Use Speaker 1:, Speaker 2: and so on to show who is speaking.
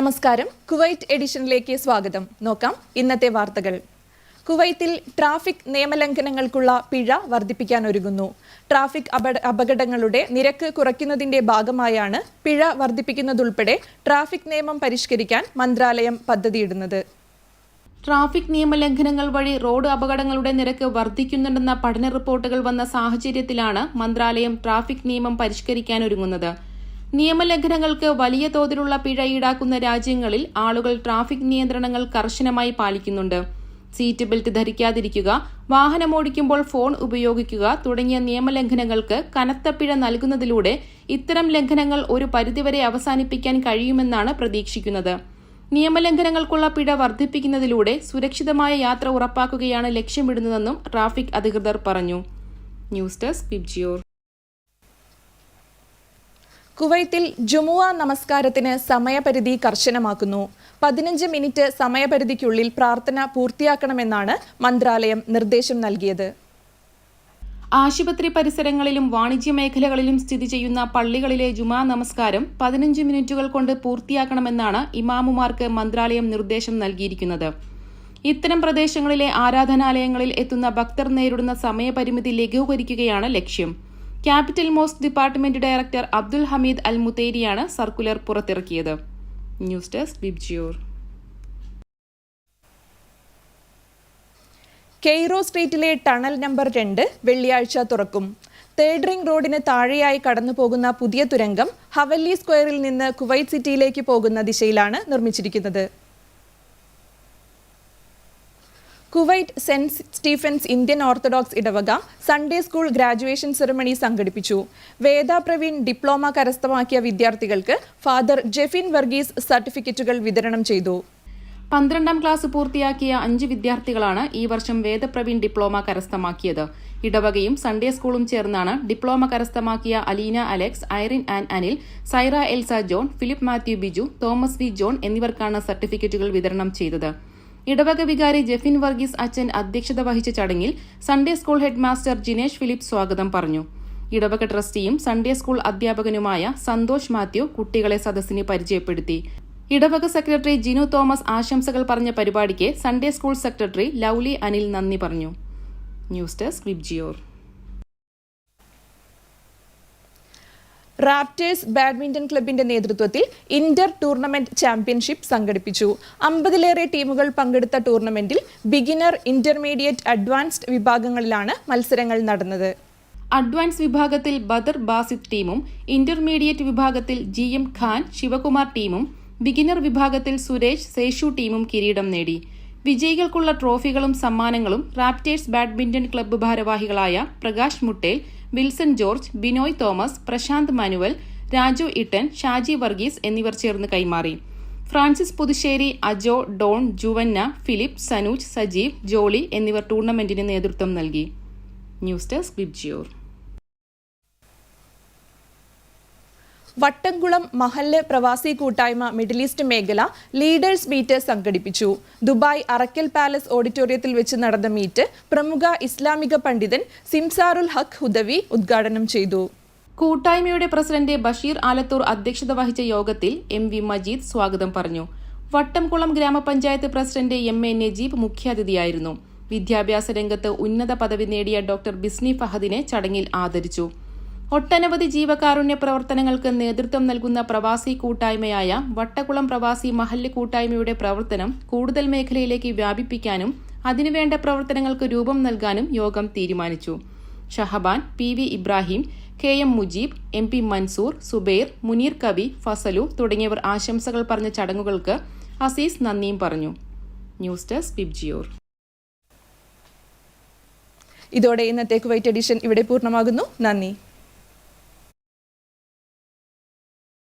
Speaker 1: നമസ്കാരം. കുവൈറ്റ് എഡിഷനിലേക്ക് സ്വാഗതം. നോക്കാം ഇന്നത്തെ വാർത്തകൾ. കുവൈത്തിൽ ട്രാഫിക് നിയമലംഘനങ്ങൾക്കുള്ള പിഴ വർദ്ധിപ്പിക്കാൻ ഒരുങ്ങുന്നു. ട്രാഫിക് അപകടങ്ങളുടെ നിരക്ക് കുറയ്ക്കുന്നതിന്റെ ഭാഗമായാണ് പിഴ വർദ്ധിപ്പിക്കുന്നതുൾപ്പെടെ ട്രാഫിക് നിയമം പരിഷ്കരിക്കാൻ മന്ത്രാലയം പദ്ധതിയിടുന്നത്.
Speaker 2: ട്രാഫിക് നിയമലംഘനങ്ങൾ വഴി റോഡ് അപകടങ്ങളുടെ നിരക്ക് വർദ്ധിക്കുന്നുണ്ടെന്ന പഠന റിപ്പോർട്ടുകൾ വന്ന സാഹചര്യത്തിലാണ് മന്ത്രാലയം ട്രാഫിക് നിയമം പരിഷ്കരിക്കാനൊരുങ്ങുന്നത് നിയമലംഘനങ്ങൾക്ക് വലിയ തോതിലുള്ള പിഴ ഈടാക്കുന്ന രാജ്യങ്ങളിൽ ആളുകൾ ട്രാഫിക് നിയന്ത്രണങ്ങൾ കർശനമായി പാലിക്കുന്നുണ്ട്. സീറ്റ് ബെൽറ്റ് ധരിക്കാതിരിക്കുക വാഹനമോടിക്കുമ്പോൾ ഫോൺ ഉപയോഗിക്കുക തുടങ്ങിയ നിയമലംഘനങ്ങൾക്ക് കനത്ത പിഴ നൽകുന്നതിലൂടെ ഇത്തരം ലംഘനങ്ങൾ ഒരു പരിധിവരെ അവസാനിപ്പിക്കാൻ കഴിയുമെന്നാണ് പ്രതീക്ഷിക്കുന്നത്. നിയമലംഘനങ്ങൾക്കുള്ള പിഴ വർദ്ധിപ്പിക്കുന്നതിലൂടെ സുരക്ഷിതമായ യാത്ര ഉറപ്പാക്കുകയാണ് ലക്ഷ്യമിടുന്നതെന്നും ട്രാഫിക് അധികൃതർ പറഞ്ഞു. ന്യൂസ് ഡെസ്ക് പിബ്ജിയോർ
Speaker 1: കുവൈത്തിൽ ജുമുഅ നമസ്കാരത്തിന് സമയപരിധി കർശനമാക്കുന്നു. പതിനഞ്ച് മിനിറ്റ് സമയപരിധിക്കുള്ളിൽ പ്രാർത്ഥന പൂർത്തിയാക്കണമെന്നാണ് മന്ത്രാലയം നിർദ്ദേശം നൽകിയത്.
Speaker 2: ആശുപത്രി പരിസരങ്ങളിലും വാണിജ്യ മേഖലകളിലും സ്ഥിതി ചെയ്യുന്ന പള്ളികളിലെ ജുമാ നമസ്കാരം പതിനഞ്ച് മിനിറ്റുകൾ കൊണ്ട് പൂർത്തിയാക്കണമെന്നാണ് ഇമാമുമാർക്ക് മന്ത്രാലയം നിർദ്ദേശം നൽകിയിരിക്കുന്നത്. ഇത്തരം പ്രദേശങ്ങളിലെ ആരാധനാലയങ്ങളിൽ എത്തുന്ന ഭക്തർ നേരിടുന്ന സമയപരിമിതി ലഘൂകരിക്കുകയാണ് ലക്ഷ്യം. Capital mosque department director Abdul Hamid Al മുത്തേരിയാണ് circular പുറത്തിറക്കിയത്. ന്യൂസ് ഡെസ്ക് ബിബ്ജിയോർ
Speaker 1: കെയ്റോ സ്ട്രീറ്റിലെ ടണൽ നമ്പർ രണ്ട് വെള്ളിയാഴ്ച തുറക്കും. തേർഡ് റിംഗ് റോഡിന് താഴെയായി കടന്നു പോകുന്ന പുതിയ തുരങ്കം ഹവല്ലി സ്ക്വയറിൽ നിന്ന് കുവൈറ്റ് സിറ്റിയിലേക്ക് പോകുന്ന ദിശയിലാണ് നിർമ്മിച്ചിരിക്കുന്നത്. Kuwait Saint Stephen's Indian Orthodox ഇടവക സൺഡേ സ്കൂൾ ഗ്രാജുവേഷൻ സെറമണി സംഘടിപ്പിച്ചു. വേദ പ്രവീൺ ഡിപ്ലോമ കരസ്ഥമാക്കിയ വിദ്യാർത്ഥികൾക്ക് ഫാദർ ജെഫിൻ വർഗീസ് സർട്ടിഫിക്കറ്റുകൾ വിതരണം ചെയ്തു.
Speaker 2: പന്ത്രണ്ടാം ക്ലാസ് പൂർത്തിയാക്കിയ അഞ്ച് വിദ്യാർത്ഥികളാണ് ഈ വർഷം വേദപ്രവീൺ ഡിപ്ലോമ കരസ്ഥമാക്കിയത്. ഇടവകയും സൺഡേ സ്കൂളും ചേർന്നാണ് ഡിപ്ലോമ കരസ്ഥമാക്കിയ Aleena Alex Irene and Anil Saira Elsa John Philip Mathew Biju Thomas V John എന്നിവർക്കാണ് സർട്ടിഫിക്കറ്റുകൾ വിതരണം ചെയ്തത്. ഇടവക വികാരി ജെഫിൻ വർഗീസ് അച്ഛൻ അധ്യക്ഷത വഹിച്ച ചടങ്ങിൽ Sunday school head master Jinesh Philip സ്വാഗതം പറഞ്ഞു. ഇടവക ട്രസ്റ്റിയും സൺഡേ സ്കൂൾ അധ്യാപകനുമായ സന്തോഷ് മാത്യു കുട്ടികളെ സദസ്സിനെ പരിചയപ്പെടുത്തി. ഇടവക സെക്രട്ടറി ജിനു തോമസ് ആശംസകൾ പറഞ്ഞ പരിപാടിക്ക് Sunday school secretary Lovely Anil നന്ദി പറഞ്ഞു. News desk Vibgyor.
Speaker 1: Raptors badminton ക്ലബിന്റെ നേതൃത്വത്തിൽ ഇന്റർ ടൂർണമെന്റ് ചാമ്പ്യൻഷിപ്പ് സംഘടിപ്പിച്ചു. അമ്പതിലേറെ ടീമുകൾ പങ്കെടുത്ത ടൂർണമെന്റിൽ ബിഗിനർ ഇന്റർമീഡിയറ്റ് അഡ്വാൻസ്ഡ് വിഭാഗങ്ങളിലാണ് മത്സരങ്ങൾ നടന്നത്.
Speaker 2: അഡ്വാൻസ് വിഭാഗത്തിൽ ബദർ ബാസിദ് ടീമും ഇന്റർമീഡിയറ്റ് വിഭാഗത്തിൽ ജി എം ഖാൻ ശിവകുമാർ ടീമും ബിഗിനർ വിഭാഗത്തിൽ സുരേഷ് സേഷു ടീമും കിരീടം നേടി. വിജയികൾക്കുള്ള ട്രോഫികളും സമ്മാനങ്ങളും റാപ്റ്റേഴ്സ് ബാഡ്മിന്റൺ ക്ലബ്ബ് ഭാരവാഹികളായ Prakash Muttel Wilson George Binoy Thomas Prashanth manual Raju Ittan Shaji Varghese എന്നിവർ ചേർന്ന് കൈമാറി. Francis Puthussery Ajo Don Juvanna Philip Sanuj Sajeev Jolly എന്നിവർ ടൂർണമെന്റിന് നേതൃത്വം നൽകി. ന്യൂസ് ഡെസ്ക് ബിബ്ജിയോർ
Speaker 1: വട്ടംകുളം മഹല്ല് പ്രവാസി കൂട്ടായ്മ മിഡിൽ ഈസ്റ്റ് മേഖല ലീഡേഴ്സ് മീറ്റ് സംഘടിപ്പിച്ചു. ദുബായ് അറക്കൽ പാലസ് ഓഡിറ്റോറിയത്തിൽ വെച്ച് നടന്ന മീറ്റ് പ്രമുഖ ഇസ്ലാമിക പണ്ഡിതൻ സിംസാറുൽ ഹഖ് ഹുദവി ഉദ്ഘാടനം ചെയ്തു.
Speaker 2: കൂട്ടായ്മയുടെ പ്രസിഡന്റ് ബഷീർ ആലത്തൂർ അധ്യക്ഷത വഹിച്ച യോഗത്തിൽ എം വി മജീദ് സ്വാഗതം പറഞ്ഞു. വട്ടംകുളം ഗ്രാമപഞ്ചായത്ത് പ്രസിഡന്റ് എം എ നജീബ് മുഖ്യാതിഥിയായിരുന്നു. വിദ്യാഭ്യാസ രംഗത്ത് ഉന്നത പദവി നേടിയ ഡോക്ടർ ബിസ്നി ഫഹദിനെ ചടങ്ങിൽ ആദരിച്ചു. ഒട്ടനവധി ജീവകാരുണ്യ പ്രവർത്തനങ്ങൾക്ക് നേതൃത്വം നൽകുന്ന പ്രവാസി കൂട്ടായ്മയായ വട്ടക്കുളം പ്രവാസി മഹല്ല് കൂട്ടായ്മയുടെ പ്രവർത്തനം കൂടുതൽ മേഖലയിലേക്ക് വ്യാപിപ്പിക്കാനും അതിനുവേണ്ട പ്രവർത്തനങ്ങൾക്ക് രൂപം നൽകാനും യോഗം തീരുമാനിച്ചു. Shahban P V Ibrahim K M Mujeeb M P Mansoor Subair Muneer കവി ഫസലു തുടങ്ങിയവർ ആശംസകൾ പറഞ്ഞ ചടങ്ങുകൾക്ക് അസീസ് നന്ദിയും പറഞ്ഞു. ന്യൂസ് ഡെസ്ക് ബിബ്ജിയോർ
Speaker 1: ഇതോടെ ഇന്നത്തെ കുവൈറ്റ് എഡിഷൻ ഇവിടെ പൂർണമാകുന്നു. നന്ദി.